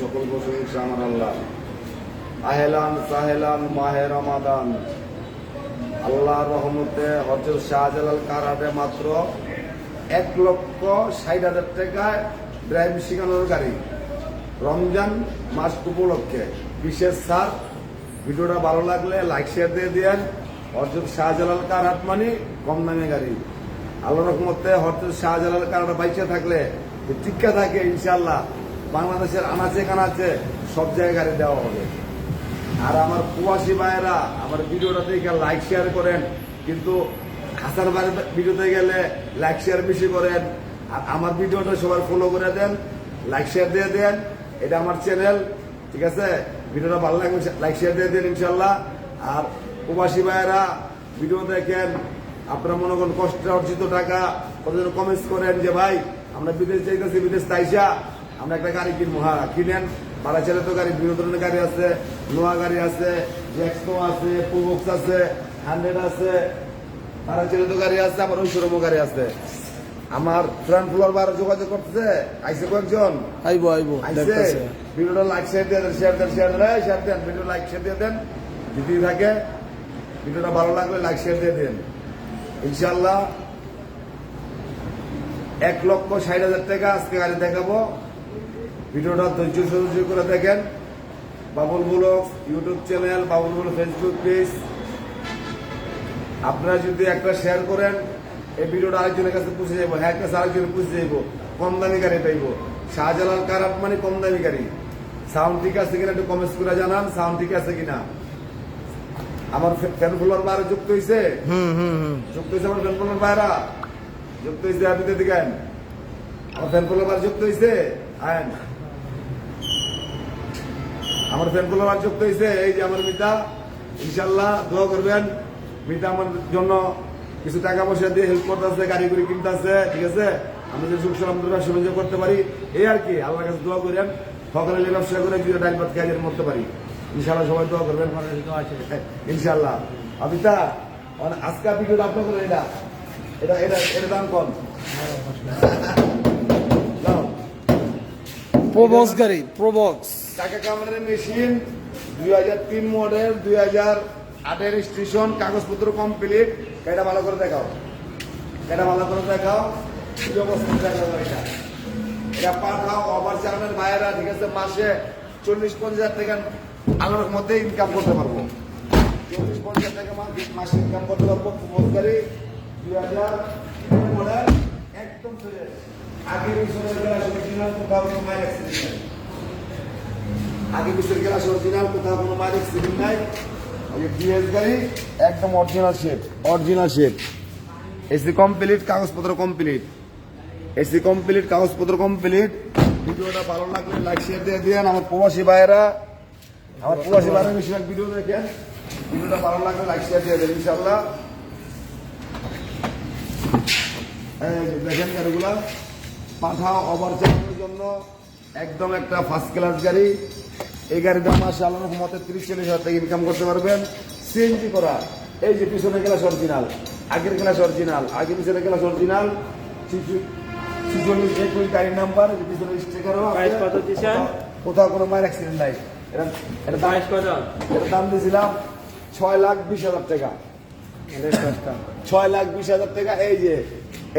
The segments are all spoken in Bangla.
সকল আল্লাহ। আহেলান সাহেলান মাহে রমাদান। আল্লাহ রহমতে হজরত শাহজালাল কারাটে মাত্র এক লক্ষ ষাট হাজার টাকায় ড্রাইভ শেখানোর গাড়ি। রমজান মাস উপলক্ষে। বিশেষ স্যার, ভিডিওটা ভালো লাগলে লাইক শেয়ার দিয়ে দিয়েন। হজরত শাহজালাল কারাট মানে কম দামে গাড়ি। আল্লাহ রহমতে হজরত শাহজালাল কারাটা বাইচে থাকলে টিকা থাকে ইনশাল্লাহ বাংলাদেশের আনাচে কানাচে সব জায়গায় দেওয়া হবে। আর আমার প্রবাসী ভাইয়েরা, আমার ভিডিওটা দেখে লাইক শেয়ার করেন। কিন্তু হাসার বাড়ির ভিডিওতে গেলে লাইক শেয়ার বেশি করেন। আর আমার ভিডিওটা সবাই ফলো করে দেন লাইক শেয়ার দিয়ে দেন। এটা আমার চ্যানেল ঠিক আছে? ভিডিওটা ভালো লাগবে লাইক শেয়ার দিয়ে দেন ইনশাল্লাহ আর প্রবাসী ভাইয়েরা, ভিডিও দেখেন, আপনারা মনে করেন কষ্টে অর্জিত টাকা, কতজন কমেন্টস করেন যে, ভাই, আমরা বিদেশ যাইতেছি, বিদেশ তাইসা আমরা একটা গাড়ি কিনবো হ্যাঁ কিনেন। ছেলে তো গাড়ি বিভিন্ন ধরনের গাড়ি আছে নোয়া গাড়ি আছে জ্যাক্সো আছে পুবক্স আছে হান্ড্রেড আছে ছেলে তো গাড়ি আছে আমার শোরুমও গাড়ি আছে। আমার ফ্রন্ট ফ্লোর বার যোগাযোগ করতেছে আইসে কয়েকজন? আইবো আইবো আইসে? ভিডিওটা লাইক শেয়ার দিয়ে দেন শেয়ার দেন শেয়ার দেন শেয়ার দেন ভিডিও লাইক শেয়ার দিয়ে দেন। যদি থাকে ভিডিওটা ভালো লাগলে লাইক শেয়ার দিয়ে দেন। ইনশাল্লাহ এক লক্ষ ষাট হাজার টাকা আজকে গাড়ি দেখাবো। ভিডিওটা ধৈর্য সহ্য করে দেখেন। Babul blog YouTube channel Babul blog Facebook page আপনারা যদি একটা শেয়ার করেন এই ভিডিওটা আরেকজনের কাছে পৌঁছে যাব হ্যাঁ কাছে আরেকজনের পৌঁছে যাব কম দামি গাড়ি পাইবো। শাহজালাল কারাপ মানে কম দামি গাড়ি? সাউন্ড ঠিক আছে কিনা একটু কমেন্টস করে জানান সাউন্ড ঠিক আছে কিনা? আমার ফ্যান ফলোয়ার বাইরে যুক্ত হয়েছে হুম হুম হুম। যুক্ত হয়েছে আমার ফ্যান ফলোয়ার বাইরা? যুক্ত হয়েছে আপনি দিকেন আমার ফ্যান ফলোয়ার বাইরে যুক্ত হয়েছে আইন। আমার ফ্যান ফলোয়ার যুক্ত হয়েছে এই যে আমার মিতা ইনশাল্লাহ দোয়া করবেন। মিতা আমার জন্য কিছু টাকা পয়সা দিয়ে হেল্প করতেছে, গাড়ি গুড়ি কিনতেছে, ঠিক আছে? আমি যে সুখ সালাম ব্যবসা করতে পারি, এই আর কি, আল্লাহর কাছে দোয়া করেন। সকালে ব্যবসা করে যদি ডাইল ভাত খাই মরতে পারি। ইনশাল্লাহ সবাই দোয়া করবেন। ইনশাল্লাহ আবিতা অন- আজকের ভিডিওটা আপনার করে এটা? এটা এটা এটা দাম কম। প্রবক্স গাড়ি, প্রবক্স। টাকা কামানোর মেশিন, দুই হাজার তিন মডেল দুই হাজার আটের স্টেশন কাগজপত্র কমপ্লিট এটা ভালো করে দেখাও। এটা ভালো করে দেখাও। এটা। ঠিক আছে, মাসে চল্লিশ পঞ্চাশ টাকা ইনকাম করতে পারব। চল্লিশ পঞ্চাশ টাকা মাসে ইনকাম করতে পারব। দুই হাজার মডেল একদম ফ্রেশ আগে পিছনে অরিজিনাল কোথাও কোনো অ্যাক্সিডেন্ট নেই আগে পিছের গ্লাস অরিজিনাল কোথাও কোনো মাইল অ্যাক্সিডেন্ট নাই। ওই ডিএস গাড়ি, একদম অরিজিনাল অরিজিনাল এসি কমপ্লিট কাগজপত্র কমপ্লিট এসি কমপ্লিট কাগজপত্র কমপ্লিট দিয়ে আমার প্রবাসী আমার প্রবাসী ভিডিও দেখেন। ভালো দিয়ে ইনশাল্লাহ জন্য। একদম একটা ফার্স্ট ক্লাস গাড়ি। এই গাড়িটা মাসে আল্লাহ রহমতে তিরিশ চল্লিশ হাজার টাকা ইনকাম করতে পারবেন। সিএনজি করা। এই যে পিছনে গ্লাস অরিজিনাল আগের গ্লাস অরিজিনাল আগে পিছনে গ্লাস অরিজিনাল ছিচল্লিশ একুশ গাড়ির নাম্বার পিছনে স্টিকারও? কোথাও কোনো মায়ের অ্যাক্সিডেন্ট নাই। এটা এটা দাম এটা দাম দিয়েছিলাম ছয় লাখ বিশ হাজার টাকা। ছয় লাখ বিশ হাজার টাকা এই যে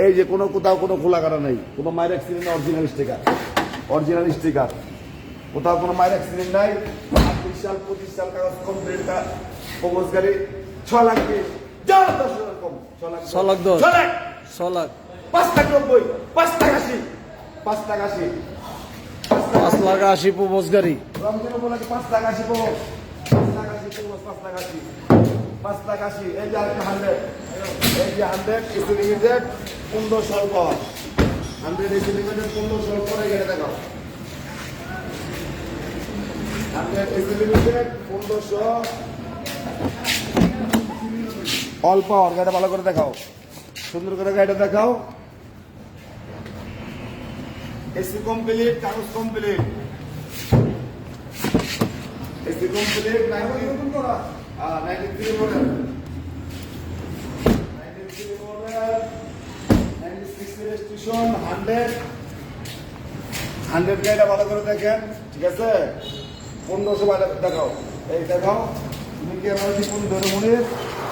এই যে কোনো কোথাও কোনো খোলা কাটা নেই। কোনো মায়ের accident original sticker original sticker কোথাও কোনো মায়ের অ্যাক্সিডেন্ট নাই। আটত্রিশ সাল পঁচিশ সাল কাগজ কমপ্লিট কবজ গাড়ি ছ লাখ যা দশ হাজার কম। ছ লাখ ছ লাখ দশ। ছ লাখ। পাঁচ লাখ নব্বই। পাঁচ লাখ আশি। পাঁচ লাখ আশি। পাঁচ লাখ আশি প্রবক্স গাড়ি। রমজান উপলক্ষে পাঁচ লাখ আশি পাবো পাঁচ লাখ আশি পাঁচ লাখ আশি। পাঁচ লাখ আশি। এই যে আরেকটা হান্ড্রেড এই যে হান্ড্রেড এসি লিমিটেড পনেরো স্বল্প হান্ড্রেড এসি লিমিটেড পনেরো স্বল্প গেলে দেখাও হান্ড্রেড এসি লিমিটেড পনেরোশো অল্প পাওয়ার গাড়িটা ভালো করে দেখাও। সুন্দর করে গাড়িটা দেখাও। এসি কমপ্লিট কাগজ complete AC complete ninety three model ninety three model ninety six registration hundred hundred গাড়িটা ভালো করে দেখেন, ঠিক আছে? পনেরোশো বাজার, দেখাও। এই দেখাও তুমি ক্যামেরা দিয়ে কোন ধরে মনে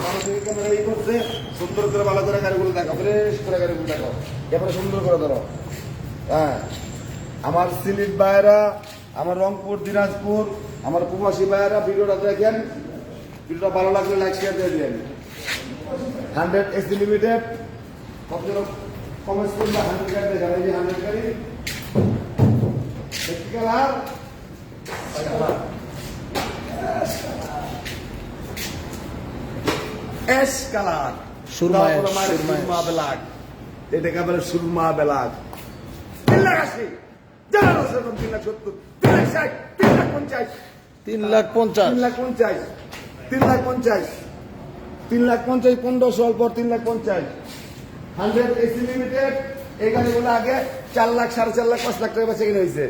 মানুষের ক্যামেরা এই করছে, সুন্দর করে ভালো করে গাড়িগুলো দেখাও, ফ্রেশ করে গাড়িগুলো দেখাও। এবারে সুন্দর করে ধরো। হ্যাঁ। আমার সিলিপ ভাইয়েরা, আমার রংপুর, দিনাজপুর, আমার প্রবাসী ভাইয়েরা, ভিডিওটা দেখেন। ভিডিওটা ভালো লাগলে লাইক শেয়ার দিয়ে দিন হান্ড্রেড এসি লিমিটেড কতজন কমেন্টস করলে হান্ড্রেড গাড়ি দেখান এই যে হান্ড্রেড গাড়ি। দেখতে কালার কালার সুরমা সুরমা সুরমা এস। সুরমা বেলাগ এটাকে বলে সুরমা বেলাগ তিন লাখ আশি জানা তিন লাখ সত্তর তিন লাখ ষাট তিন লাখ পঞ্চাশ তিন লাখ পঞ্চাশ তিন লাখ পঞ্চাশ তিন লাখ পঞ্চাশ তিন লাখ পঞ্চাশ পনেরোশো অল্প তিন লাখ পঞ্চাশ হান্ড্রেড এসি লিমিটেড এই গাড়িগুলো আগে চার লাখ সাড়ে চার লাখ পাঁচ লাখ টাকা বেঁচে কিনে হয়েছে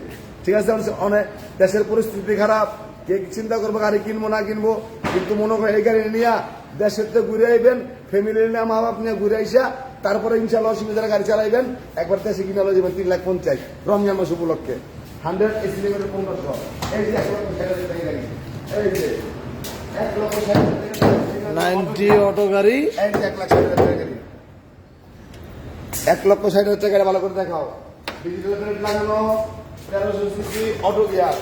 ঠিক আছে অনেক- দেশের পরিস্থিতি খারাপ। কে চিন্তা করব গাড়ি কিনবো না কিনবো? কিন্তু মনে করে এই গাড়ি নিয়ে দেশের তো ঘুরে আইবেন ফ্যামিলি নিয়ে মা বাপ নিয়ে ঘুরে আইসা তারপরে ইনশাল্লাহ অসুবিধার গাড়ি চালাইবেন। একবার দেশে কিনে লয়ে যাবেন তিন লাখ পঞ্চাশ। রমজান মাস উপলক্ষে। হান্ড্রেড এসি পনেরোশো। এই যে এক লক্ষ ষাট। নাইনটি অটো গাড়ি। এক লাখ ষাট হাজার গাড়ি। এক লক্ষ ষাট হাজার টাকা ভালো করে দেখাও। ডিজিটাল প্লেট লাগানো। তেরোশো সিসি অটো গিয়ার।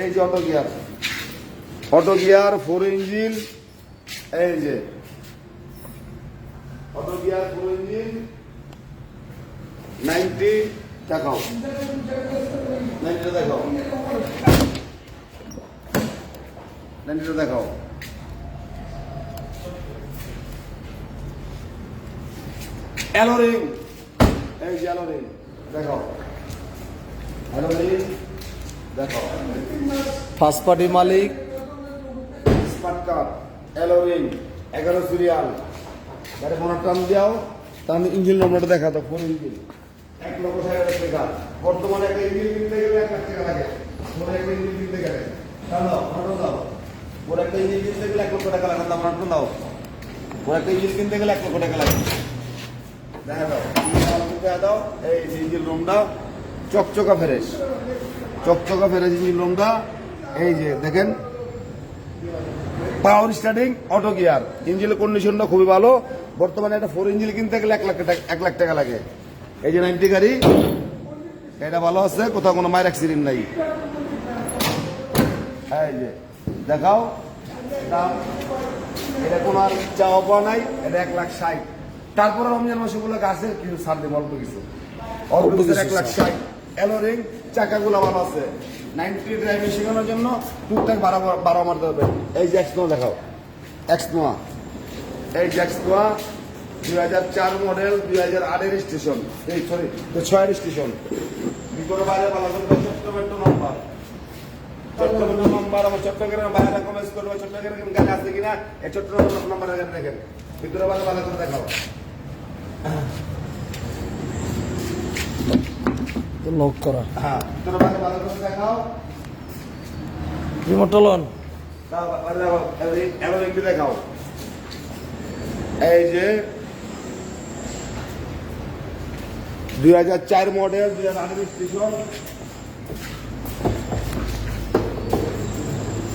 এই যে auto gear. Auto gear, four engine, এই যে। Auto gear, four engine, ninety, দেখাও। নাইনটিটা দেখাও। নাইনটিটা দেখাও। অ্যালোরিং। এই যে অ্যালোরিং দেখো অ্যালোরিং দেখো ফার্স্ট পার্টি মালিক। স্মার্ট এগারো সিরিয়াল গাড়ি ফোনের টান দিয়াও। তাহলে ইঞ্জিন নম্বরটা দেখা তো ফোন ইঞ্জিন এক লক্ষ ষাট হাজার টাকা। বর্তমানে একটা ইঞ্জিন কিনতে গেলে এক লাখ টাকা লাগে। ফোন একটা ইঞ্জিন কিনতে গেলে। দাও দাও। ওর একটা ইঞ্জিন কিনতে গেলে এক লক্ষ টাকা লাগে। দাম দাও ওর একটা ইঞ্জিন কিনতে গেলে এক লক্ষ টাকা লাগে। দেখা দাও। দেখা দাও এই ইঞ্জিন রুমটা চকচকা ফেরেস চকচকা ফ্রেশ ইঞ্জিন রুমটা এই যে দেখেন পাওয়ার স্টার্টিং অটো গিয়ার ইঞ্জিনের কন্ডিশনটা খুবই ভালো। বর্তমানে একটা ফোর ইঞ্জিন কিনতে গেলে এক লাখ টাকা এক লাখ টাকা লাগে। এই যে নাইনটি গাড়ি এটা ভালো আছে কোথাও কোনো মায়ের অ্যাক্সিডেন্ট নাই। এই যে দেখাও। এটা কোনো আর চাওয়া পাওয়া নাই এটা এক লাখ ষাট। তারপরে রমজান মাসে গুলো গাছে কিছু ছাড় দেবো অল্প কিছু। অল্প কিছু এক লাখ ষাট। এলোরিং চাকাগুলো ভালো আছে। নাইনটি ড্রাইভিং শেখানোর জন্য টুকটাক বারো বারো মারতে হবে এই যে এক্স নোয়া দেখাও। এক্স নোয়া এই যে এক্স নোয়া দুই হাজার চার মডেল দুই হাজার আটের স্টেশন এই সরি ছয়ের স্টেশন ভিতরে বাইরে ভালো করে চট্টগ্রাম নাম্বার চট্টগ্রাম নাম্বার আমার চট্টগ্রাম বাইরে কমেন্ট করবে চট্টগ্রাম গাড়ি আছে কিনা? এই চট্টগ্রাম নাম্বার দেখেন। ভিতরে বাইরে ভালো করে দেখাও। লক করা। হ্যাঁ দেখাও। রিমোট দেখাও। এই- যে দুই হাজার চার মডেল দুই হাজার আঠেরো স্টেশন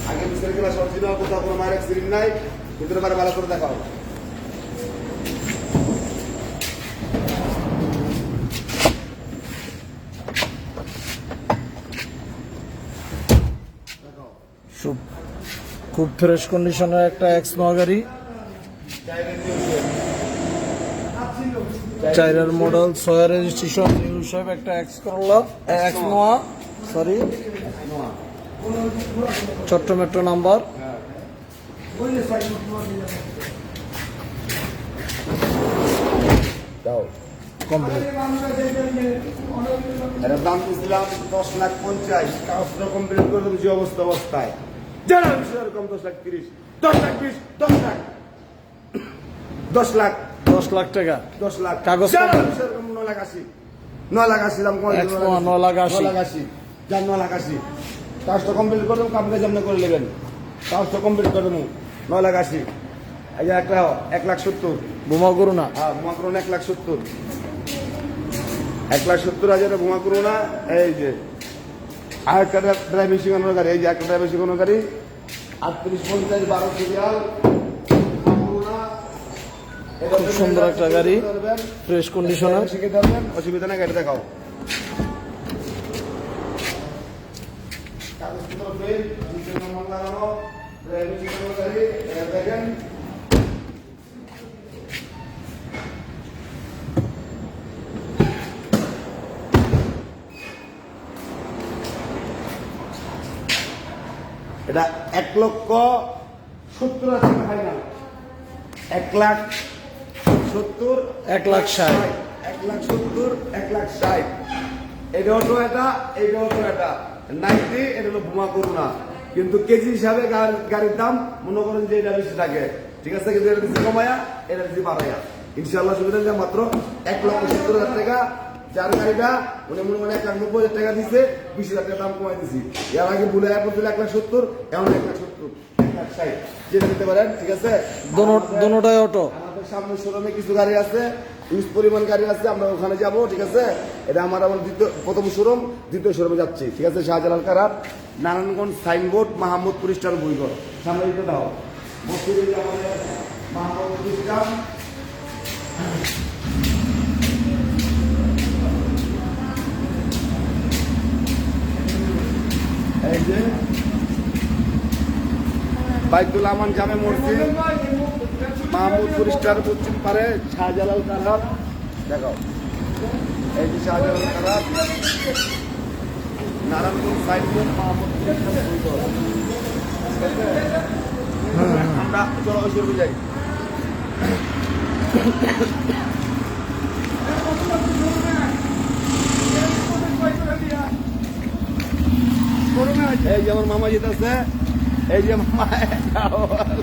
আগে পিছনে গেলে সব ছিল কোথাও কোনো মায়ের অ্যাক্সিডেন্ট নাই। ভিতরে বাইরে ভালো করে দেখাও খুব খুব ফ্রেশ কন্ডিশনের একটা এক্স গাড়ি চাইরার মডেল ছয় রেজিস্ট্রেশন সাহেব একটা X Corolla X Noah sorry Chatta metro number দাও। কমপ্লিট দাম দিয়েছিলাম দশ লাখ পঞ্চাশ। কমপ্লিট করে যে অবস্থা অবস্থায়। জানা বিষয় এরকম দশ লাখ তিরিশ। দশ লাখ বিশ দশ লাখ। দশ লাখ। দশ লাখ টাকা। দশ লাখ। কাগজ? বিষয় লাখ আশি। নয় লাখ Noah নয় লাখ আশি। লাখ আশি। যান নয় লাখ আশি। কাজটা কমপ্লিট করে দেবো কাপড়ে সামনে করে নেবেন। কাজটা কমপ্লিট করে দেবো। নয় লাখ আশি। এই যে একটা এক লাখ সত্তর। বোমা করু না। হ্যাঁ মাত্র এক লাখ সত্তর। এক লাখ সত্তর হাজারে বোমা করো না এই যে। আর একটা ড্রাইভিং শেখানোর গাড়ি এই যে একটা ড্রাইভিং শেখানোর গাড়ি আটত্রিশ পঞ্চাশ বারো সিরিয়াল খুব সুন্দর একটা গাড়ি। ফ্রেশ কন্ডিশনার শিখে ধরবেন অসুবিধা নেই গাড়ি দেখাও কাগজপত্র ফেল, ড্রাইভিং শেখানোর গাড়ি, দেখেন। এটা এক লক্ষ সত্তর টাকা ফাইনাল এক লাখ সত্তর এক লাখ ষাট। এক লাখ সত্তর এক লাখ ষাট। এটা অটো এটা এইটা অটো এটা। নাইনটি এটা হলো বোমা করুণা। কিন্তু কেজি হিসাবে গাড়ি- গাড়ির দাম মনে করেন যে এটা বেশি থাকে। ঠিক আছে কিন্তু এটা দিচ্ছে কমায়া এটা দিচ্ছে বাড়াইয়া ইনশাল্লাহ সুবিধা মাত্র এক লক্ষ সত্তর হাজার টাকা যার গাড়িটা উনি মনে করেন এক লাখ নব্বই হাজার টাকা দিচ্ছে বিশ হাজার টাকা দাম কমাই দিছি। এর আগে ভুলে পড়ছিল এক লাখ সত্তর এখন এক লাখ সত্তর এক লাখ ষাট। যেটা দিতে পারেন ঠিক আছে? দোনো- দোনোটাই অটো আমাদের সামনে শোরুমে কিছু গাড়ি আছে ইউজ পরিমাণ গাড়ি আছে আমরা ওখানে যাব ঠিক আছে? এটা আমার আমার দ্বিতীয় প্রথম শোরুম দ্বিতীয় শোরুমে যাচ্ছি ঠিক আছে? শাহজালাল কারার নারায়ণগঞ্জ সাইনবোর্ড মাহমুদপুর স্টার বইঘর সামনে দিতে দাও। বস্তির এই যে আমাদের মাহমুদপুর স্টার এই যে। বাইতুল আমান জামে মসজিদ। মাহমুদপুর স্টার পশ্চিম পারে শাহজালাল কারার দেখাও। এই যে শাহজালাল কারার নারায়ণপুর সাইনবোর্ড মাহমুদপুর? আমরা চলো শুরু যাই এই যে আমার মামা যেতেছে এই যে মামা যাও,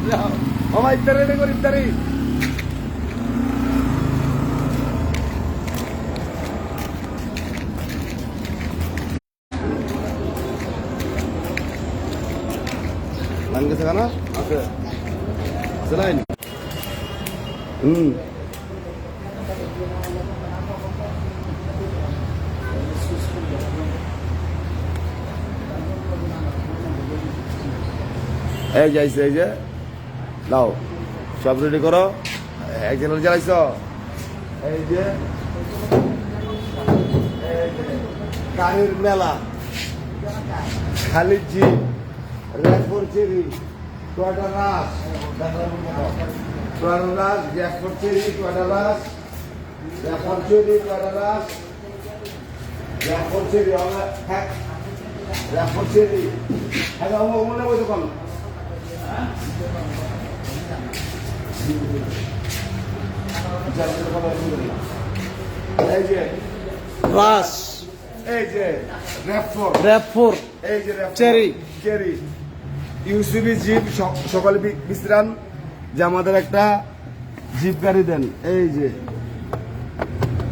যাও। মামা ইফতারি রেডি করি ইফতারি লাইন গেছে কেন আছে আছে লাইন হুম এই যাইছে এই যে দাও সব রেডি করো। একজন জ্বালাইছ। এই যে গাড়ির মেলা। খালিদ জি refer Chery Toyota Rush? Toyota Rush? Refer cherry Toyota Rush? রেফর চেরি টয়টা রাস? রেফর চেরি হ্যাঁ রেফর চেরি। হ্যাঁ মনে বলতে পারলাম এই যে রাস এই যে র্যাফোর র্যাপ ফোর এই যে চেরি। চেরি ইউসিবি জিপ সকালে বিশ্রাম যে আমাদের একটা জিপ গাড়ি দেন। এই যে।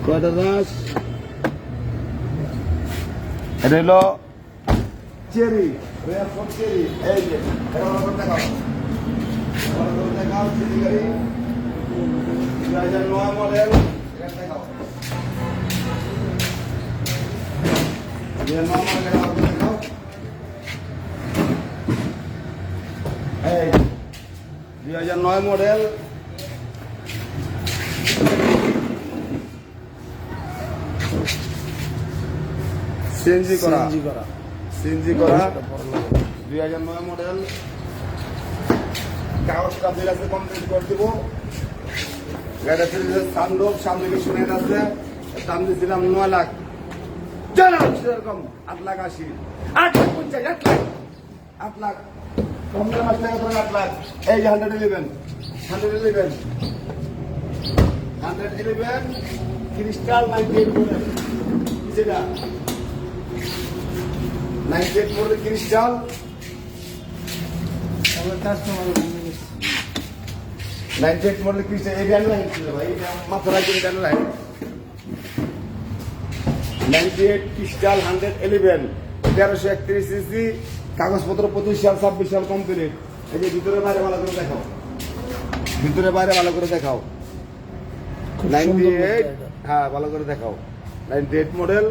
কয়টা দাস এটা হলো চেরি র্যাফোর চেরি এই যে দেখাও দেখাও চেরি গাড়ি দু হাজার নয় মডেল দেখাও নয় মডেল দেখাও এই দুই হাজার নয় মডেল সিএনজি করা সিএনজি করা সিএনজি করা, দুই হাজার নয় মডেল। কাগজ কাপড় আছে কমপ্লিট করে দিব। গাড়িটা ফিরে সানরোপ সামনে আছে। দাম দিয়েছিলাম নয় লাখ। সেরকম আট লাখ আশি। আট লাখ পঞ্চাশ, আট লাখ। আট লাখ। পনেরো মাস টাকা ধরে আট লাখ। এই যে hundred eleven hundred eleven hundred eleven crystal ninety eight model crystal ninety eight model crystal এই ব্যান্ড লাইন ছিল ভাই মাত্র রাখি band line ninety eight crystal hundred eleven তেরোশো একত্রিশ সিসি কাগজপত্র পঁচিশ সাল ছাব্বিশ সাল কমপ্লিট এই যে ভিতরে বাইরে ভালো করে দেখাও। ভিতরে বাইরে ভালো করে দেখাও। নাইনটি এইট হ্যাঁ ভালো করে দেখাও। নাইনটি এইট মডেল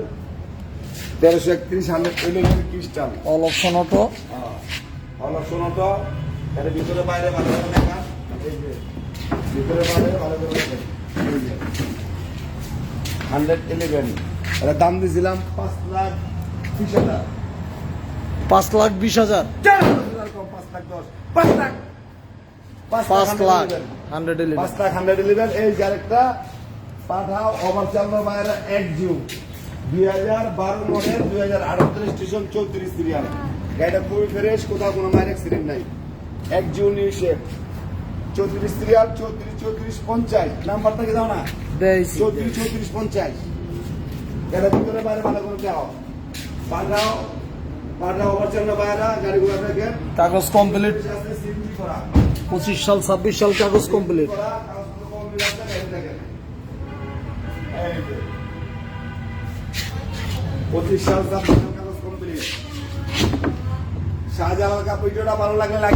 তেরোশো একত্রিশ hundred eleven crystal. All option auto. হলো শোনো তো এর ভিতরে বাইরে ভালো করে দেখা। ভিতরে বাইরে ভালো করে দেখেন হান্ড্রেড ইলেভেন এর দাম দিয়েছিলাম পাঁচ লাখ বিশ হাজার। পাঁচ লাখ বিশ হাজার। পাঁচ লাখ দশ। পাঁচ লাখ। পাঁচ লাখ 111 হান্ড্রেড পাঁচ লাখ হান্ড্রেড ইলেভেন এই যে আরেকটা পাঠাও ওভার চালানো বাইরে এক জুন দুই হাজার বারো মডেল দুই হাজার আটত্রিশ স্টেশন চৌত্রিশ সিরিয়াল। গাড়িটা খুবই ফ্রেশ কোথাও কোনো মায়ের অ্যাক্সিডেন্ট নাই। এক জুন ইউসেফ চৌত্রিশ সিরিয়াল চৌত্রিশ চৌত্রিশ পঞ্চাশ। নাম্বারটা কি দাও না? চৌত্রিশ চৌত্রিশ পঞ্চাশ। গাড়ির ভিতরে বাইরে ভালো করে দাও পাঠাও পাঠাও ওভার চালানো বাইরে গাড়িগুলো কাগজ কমপ্লিট পঁচিশ সাল ছাব্বিশ সাল কাগজ কমপ্লিট পঁচিশ সাল ছাব্বিশ কাগজ কমপ্লিট শাহজালাল ভিডিওটা ভালো লাগলে লাইক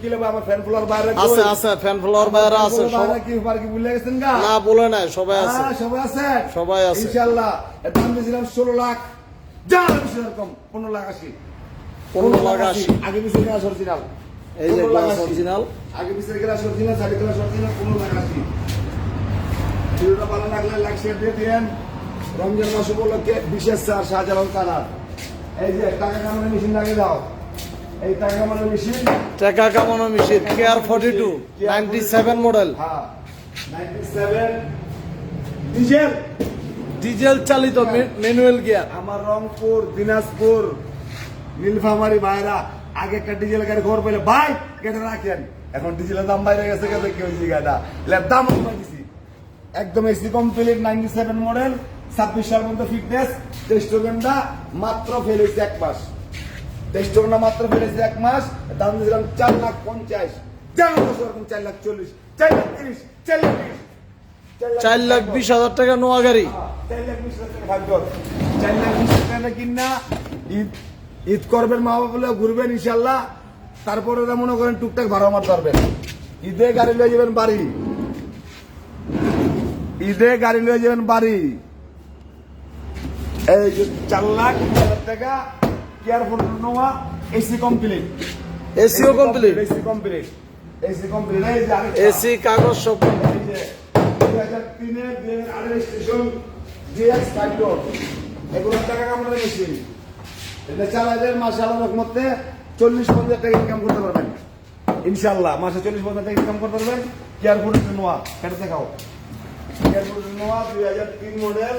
কি লাগবে? আমার ফ্যান ফলোয়ার বাইরে আছে। আছে ফ্যান ফলোয়ার বাইরে আছে কি কি ভুলে গেছেন না বলে সবাই আছে। সবাই আছে? সবাই আছে। ইনশাআল্লাহ এর দাম দিয়েছিলাম ষোলো লাখ। যা বেশি লাখ আশি। পনেরো লাখ আশি। আগে পিছিয়ে গ্লাস অরিজিনাল এই যে গ্লাস অরিজিনাল আগে পিছিয়ে glass original side glass original পনেরো লাখ আশি। ভিডিওটা ভালো লাগলে লাইক শেয়ার দিয়ে দিন রমজান মাস উপলক্ষে বিশেষ স্যার শাহজালাল কালার এই যে টাকা কামানোর মেশিন লাগিয়ে দাও। এই টাকা কামানোর মেশিন টাকা কামানো machine care forty two ninety seven model হ্যাঁ নাইনটি সেভেন ডিজেল। ডিজেল চালিত ম্যানুয়াল গিয়ার আমার রংপুর দিনাজপুর নীলফামারি ভাইরা আগে একটা ডিজেল গাড়ি খবর পেলে ভাই কেটে রাখেন। এখন ডিজেলের দাম বাইরে গেছে গেছে কি হয়েছে গাড়িটা? দাম কমাই দিছি একদম AC complete ninety seven model ছাব্বিশ সাল মধ্যে ফিটনেস টেস্টোগেনটা মাত্র ফেল হয়েছে এক মাস। টেস্টোগেনটা মাত্র ফেল হয়েছে এক মাস। দাম দিয়েছিলাম চার লাখ পঞ্চাশ। চার এখন চার লাখ চল্লিশ। চার লাখ তিরিশ চার লাখ চার লাখ বিশ হাজার টাকা নোয়া গাড়ি চার লাখ বিশ হাজার টাকা চার লাখ বিশ হাজার টাকা কিনা ঈদ ঈদ করবেন মা বাবা বলে ঘুরবেন ইনশাল্লাহ তারপরে ওরা মনে করেন টুকটাক ভাড়া মারতে পারবেন ঈদে গাড়ি লয়ে যাবেন বাড়ি। ঈদে গাড়ি লয়ে যাবেন বাড়ি। এই যে চার লাখ টাকা careful Noah AC complete. SEO complete AC complete. AC complete. এই যে এসি কাগজ সব এই যে 2003 এর 2008 এর স্টেশন GX ফাইটোর এগুলো টাকা কামানোর মেশিন এটা চালাইলে মাসে আল্লাহ রহমতে চল্লিশ পঞ্চাশ টাকা ইনকাম করতে পারবেন। ইনশাল্লাহ মাসে চল্লিশ পঞ্চাশ টাকা ইনকাম করতে পারবেন। কেয়ারফুল নোয়া কেটে দেখাও। কেয়ারফুল নোয়া দুই হাজার তিন মডেল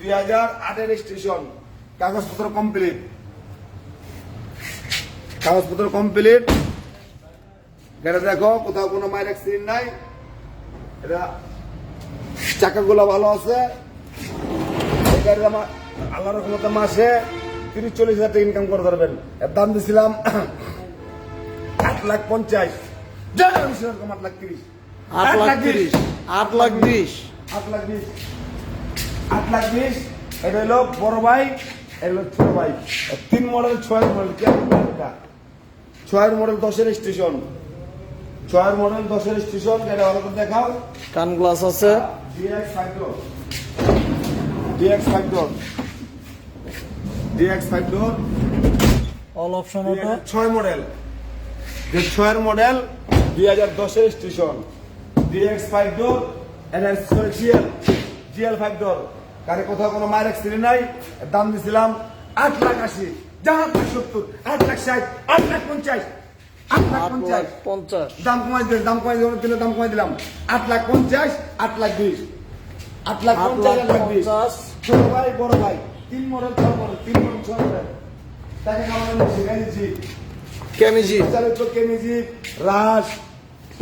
দুই হাজার আটের স্টেশন কাগজপত্র কমপ্লিট কাগজপত্র কমপ্লিট দেখো কোথাও কোনো মায়ের অ্যাক্সিডেন্ট নাই। এটা চাকাগুলো ভালো আছে। এই গাড়ির আমার আল্লাহ রকমতে মাসে তিরিশ চল্লিশ হাজার টাকা ইনকাম করতে পারবেন এর দাম দিছিলাম আট লাখ পঞ্চাশ। আট লাখ তিরিশ। আট লাখ তিরিশ। আট লাখ বিশ। আট লাখ বিশ। আট লাখ বিশ এটা হলো বড় ভাই এটা হলো ছোট ভাই। তিন মডেল ছয় মডেল কি ছয়ের মডেল দশের স্টেশন ছয়ের মডেল দশের স্টেশন এটা ভালো করে দেখাও। কান গ্লাস আছে। five door. DX five door. DX five door. All option auto ছয় মডেল যে ছয়ের মডেল দুই হাজার দশের station DX five door NS GL GL five door কারে কোথাও কোনো মায়ের অ্যাক্সিডেন্ট নাই দাম দিছিলাম আট লাখ আশি। যা আট লাখ সত্তর আট লাখ ষাট আট লাখ পঞ্চাশ আট লাখ পঞ্চাশ। পঞ্চাশ। দাম কমাই দাম কমাই দিলাম দিলে দাম কমাই দিলাম। আট লাখ পঞ্চাশ আট লাখ বিশ। আট লাখ পঞ্চাশ লাখ আট লাখ বিশ। ছোট ভাই বড় ভাই তিন মডেল ছয় মডেল তিন মডেল ছয় মডেল। তাকে কামানো শিখাই দিচ্ছি কেমিজি। কেমিজি রাস।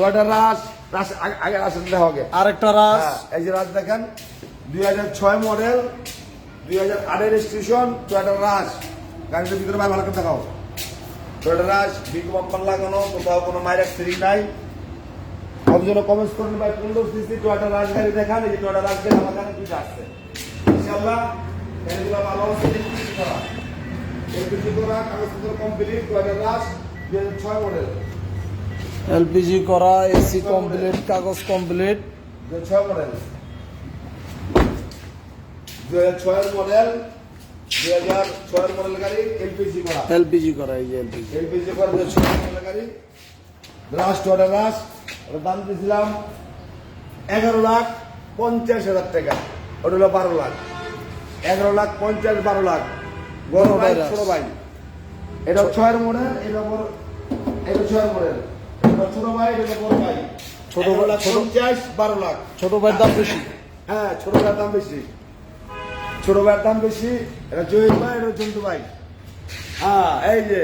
রাস রাস। আগে- রাস দেখা হবে। আরেকটা রাস। হ্যাঁ, এই যে রাস দেখেন দুই হাজার ছয় মডেল দুই হাজার আটের স্টেশন টয়টা রাস গাড়িটার ভিতরে ভাই ভালো করে দেখাও। টয়টা রাস বিগ বাম্পার লাগানো কোথাও কোনো মায়ের অ্যাক্সিডেন্ট নাই। সব জন্য কমেন্টস করুন ভাই পনেরো সিসি টয়টা রাস গাড়ি দেখান এই যে টয়টা রাস গাড়ি আমার কাছে দুইটা আসছে ইনশাল্লাহ গাড়িগুলো ভালো আছে করা। করা কাগজপত্র কমপ্লিট টয়টা রাস দুই হাজার ছয় মডেল এলপিজি করা এসি কমপ্লিট কাগজ কমপ্লিট। ছয় মডেল দুই হাজার ছয়ের মডেল দুই হাজার ছয়ের মডেল গাড়ি এলপিজি করা। এলপিজি করা এই যে এলপিজি। এলপিজি করা দুই হাজার ছয়ের মডেল গাড়ি। লাস্ট অর্ডার লাস্ট ওটার দাম দিয়েছিলাম এগারো লাখ পঞ্চাশ হাজার টাকা। ওটা হলো বারো লাখ। এগারো লাখ পঞ্চাশ বারো লাখ। বড় ছোট ভাই ছোট ভাই। এটা ছয়ের মডেল এটা ছয়ের মডেল ছোট ভাই এটা বড় ভাই। ছোট লাখ পঞ্চাশ বারো লাখ। ছোট ভাইয়ের দাম বেশি? হ্যাঁ ছোট ভাইয়ের দাম বেশি। ছোট ভাইয়ের দাম বেশি এটা জহির ভাই এটা জন্তু ভাই। হ্যাঁ এই যে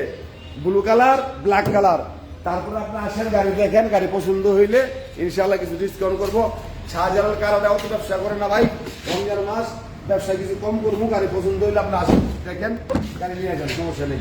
ব্লু কালার ব্ল্যাক কালার তারপরে আপনি আসেন গাড়ি দেখেন গাড়ি পছন্দ হইলে ইনশাল্লাহ কিছু ডিসকাউন্ট করব। শাহজালাল কারণে অত ব্যবসা করে না ভাই। রমজান মাস ব্যবসা কিছু কম করব গাড়ি পছন্দ হইলে আপনি আসেন দেখেন গাড়ি নিয়ে যান সমস্যা নেই।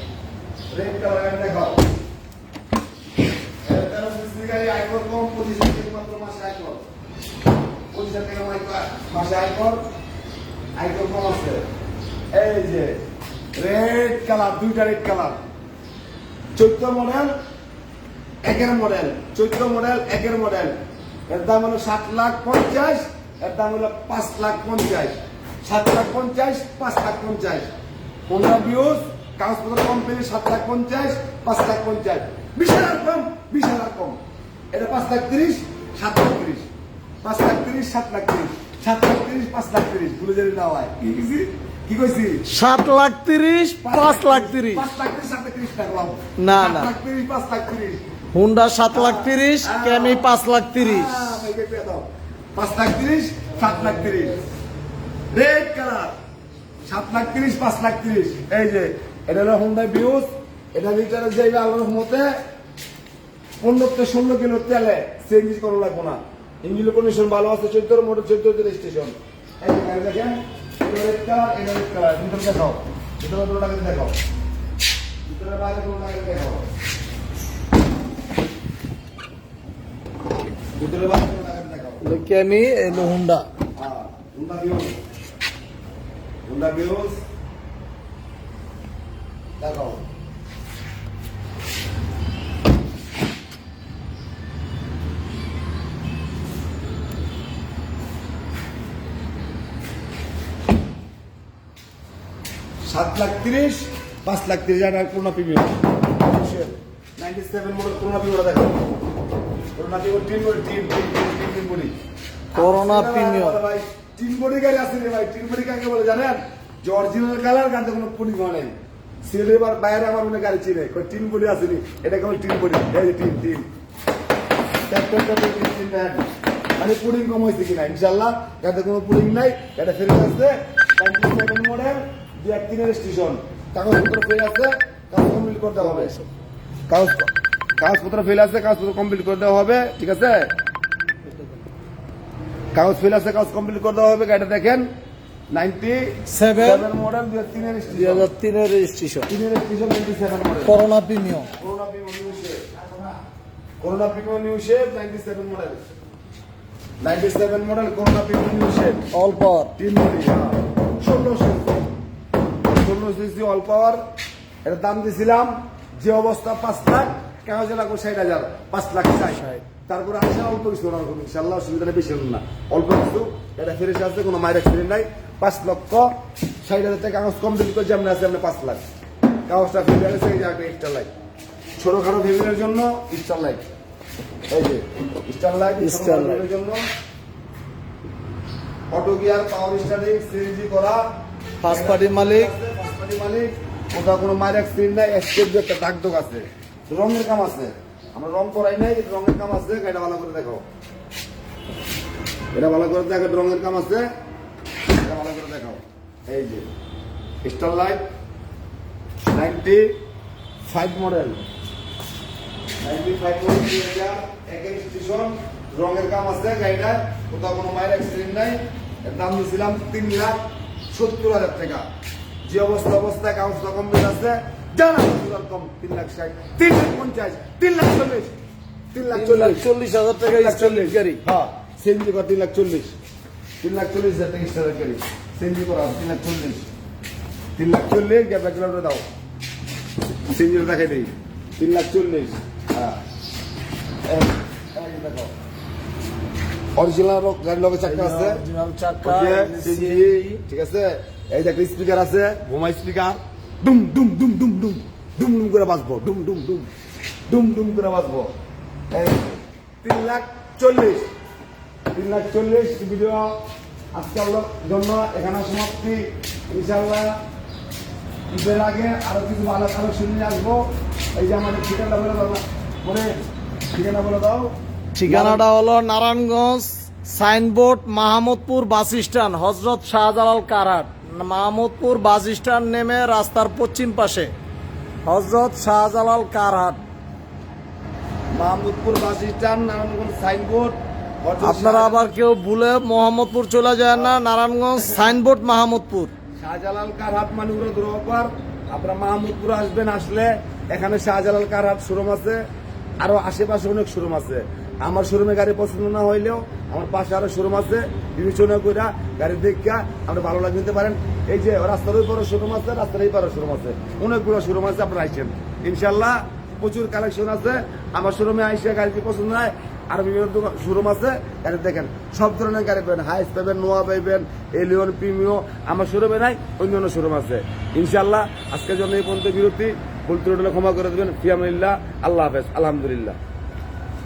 রেড কালার এটা দেখাও। তেরো সিসি গাড়ি কম, পঁচিশ হাজার মাত্র মাসে আয়কর পঁচিশ হাজার টাকা মাসে আয়কর আয়কর কম আছে। এই যে রেড কালার দুইটা রেড কালার চৈত্র মডেল একের মডেল চৈত্র মডেল একের মডেল এর দাম হলো সাত লাখ পঞ্চাশ, এর দাম হলো পাঁচ লাখ পঞ্চাশ। সাত লাখ পঞ্চাশ, পাঁচ লাখ পঞ্চাশ। পনেরো বিউস কাগজপত্র কোম্পানি সাত লাখ পঞ্চাশ পাঁচ লাখ পঞ্চাশ বিশ হাজার কম বিশ হাজার কম এটা পাঁচ লাখ তিরিশ সাত লাখ তিরিশ পাঁচ লাখ তিরিশ সাত লাখ তিরিশ সাত লাখ তিরিশ পাঁচ লাখ তিরিশ ভুলে যদি না হয় কি কইছি কি কইছি সাত লাখ তিরিশ পাঁচ লাখ তিরিশ পাঁচ লাখ তিরিশ সাত লাখ তিরিশ টাকা না, না। লাখ তিরিশ পাঁচ লাখ তিরিশ হুন্ডা সাত লাখ তিরিশ ক্যামি পাঁচ লাখ তিরিশ পাঁচ লাখ তিরিশ সাত লাখ তিরিশ রেড কালার সাত লাখ তিরিশ পাঁচ লাখ তিরিশ এই যে এটা হলো হুন্ডা বিউজ এটা লিটারে যাইবে আল্লাহর মতে পনেরো থেকে ষোলো কিলো তেলে চেঞ্জ করা লাগবো না। ইঞ্জিন কন্ডিশন ভালো আছে চোদ্দ মোটর চোদ্দ স্টেশন এই যে গাড়ি দেখেন ভিতরে দেখাও। ভিতরে দেখাও। ভিতরে বাইরে দুটোটাকে দেখাও। ভিতরে বাইরে দুটোটাকে দেখাও। এলো Honda Honda Bios. Honda Bios. দেখাও সাত লাখ তিরিশ পাঁচ লাখ তিরিশ হাজার premium ninety seven model Corona দেখো বডি বডি। ভাই। গাড়ি আছে রে ভাই? কাকে বলে জানেন? যে অরিজিনাল কালার গাড়িতে কোনো হয় নাই। সিলেটের বাইরে আমার মনে গাড়ি চিনে তিন কোটি আসেনি এটা কেমন তিন কোটি এই যে তিন তিন মানে পুডিং কম হয়েছে কিনা? ইনশাল্লাহ গাড়িতে কোনো পুডিং নাই এটা ফেরত আসছে। মডেল দু এক তিনের স্টেশন কাগজপত্র ফেলে আছে, কাগজ কমপ্লিট করতে হবে। কাগজ কাগজপত্র ফেলে আছে, কাগজপত্র কমপ্লিট করে দেওয়া হবে, ঠিক আছে? কাগজ ফিল আছে, কাগজ কমপ্লিট করে দেওয়া হবে, গাড়িটা দেখেন। Corona premium Corona premium new shape model ninety seven model Corona premium new shape all power তিন সিসি অল পাওয়ার এর দাম দিয়েছিলাম যে অবস্থা পাঁচ লাখ কাগজে লাগবে ষাট হাজার? পাঁচ লাখ ষাট। ষাট। তারপরে আসে অল্প কিছু ওনার কোনো ইনশাল্লাহ অসুবিধাটা বেশি হলো না। অল্প কিছু এটা ফেরে আসছে কোনো মায়ের অ্যাক্সিডেন্ট নাই। পাঁচ লক্ষ ষাট হাজার টাকা কাগজ কমপ্লিট করে যেমন আছে এমনি পাঁচ লাখ। কাগজটা ফেলে আছে এই যে একটা স্টার লাইট ছোটখাটো ফেমিলির জন্য স্টার লাইট এই যে স্টার লাইট Star light। জন্য auto gear power steering CNG করা। First party মালিক। ফার্স্ট পার্টি মালিক। কোথাও কোনো মায়ের অ্যাক্সিডেন্ট নাই যে একটা দোগ আছে। রঙের কাম আছে। আমরা রং করাই নাই কিন্তু রঙের কাম আছে এটা ভালো করে দেখো। এটা ভালো করে দেখো রঙের কাম আছে, এটা ভালো করে দেখো এই যে star light ninety five model ninety five model দুই হাজার স্টেশন রঙের কাম আছে, গাড়িটা, কোথাও কোনো মায়ের অ্যাক্সিডেন্ট নাই। এর দাম দিয়েছিলাম তিন লাখ সত্তর হাজার টাকা। যে অবস্থা অবস্থায় কাগজ কমপ্লিট আছে কম তিন লাখ ষাট তিন লাখ পঞ্চাশ তিন লাখ চল্লিশ তিন লাখ চল্লিশ চল্লিশ হাজার টাকা চল্লিশ গাড়ি হ্যাঁ সিএনজি করা তিন লাখ চল্লিশ তিন লাখ চল্লিশ হাজার টাকা স্টারের গাড়ি সিএনজি করা তিন লাখ চল্লিশ তিন লাখ চল্লিশ গ্যাপ এক কিলোমিটার দাও সিএনজি দেখাই দিই তিন লাখ চল্লিশ হ্যাঁ এই- এই দেখো অরিজিনাল গাড়ির লগে চাকা আছে চাকা ঠিক আছে এই যে একটা স্পিকার আছে বোমা স্পিকার ডুম ডুম ডুম ডুম ডুম ডুম ডুম করে বাজবো ডুম ডুম ডুম ডুম ডুম করে এই, তিন লাখ চল্লিশ, তিন লাখ চল্লিশ ভিডিও আজকের জন্য এখানে সমাপ্তি। ইনশাল্লাহ ঈদের আগে আরও কিছু ভালো কালেকশন নিয়ে আসব। এই যে আমাদের ঠিকানা বলে দাও পরে ঠিকানা বলে দাও। ঠিকানাটা হলো Narayanganj Signboard Mahmudpur bus stand, Hazrat Shahjalal Karat. Mahmudpur bus stand নেমে রাস্তার পশ্চিম পাশে। Hazrat Shahjalal কারহাট। Mahmudpur bus stand Narayanganj signboard. আপনারা আবার কেউ ভুলে মোহাম্মদপুর চলে যায় না নারায়ণগঞ্জ সাইনবোর্ড মাহমুদপুর। শাহজালাল কারহাট মানে উড়ো দ্রোপার আপনারা মাহমুদপুর আসবেন আসলে এখানে শাহজালাল কারহাট শোরুম আছে আরও আশেপাশে অনেক শোরুম আছে। আমার শোরুমে গাড়ি পছন্দ না হইলেও আমার পাশে আরও শোরুম আছে, বিবেচনা করে গাড়ি দেখা আপনি ভালো লাগে নিতে পারেন। এই যে রাস্তার ওই পারে শোরুম আছে, রাস্তার এই পারে শোরুম আছে। অনেকগুলো শোরুম আছে, আপনারা আইসেন ইনশাল্লাহ প্রচুর কালেকশন আছে। আমার শোরুমে আইসে গাড়ি যদি পছন্দ হয়? আর বিভিন্ন শোরুম আছে, গাড়ি দেখেন। সব ধরনের গাড়ি পাবেন। হাইস পাবেন, নোয়া পাইবেন, এলিয়ন, প্রিমিও। আমার শোরুমে নাই অন্য অন্য শোরুম আছে। ইনশাল্লাহ আজকের জন্য এই পর্যন্ত বিরতি। ভুল ত্রুটি ক্ষমা করে দেবেন। ফিয়ামিল্লাহ। আল্লাহ হাফেজ। আলহামদুলিল্লাহ।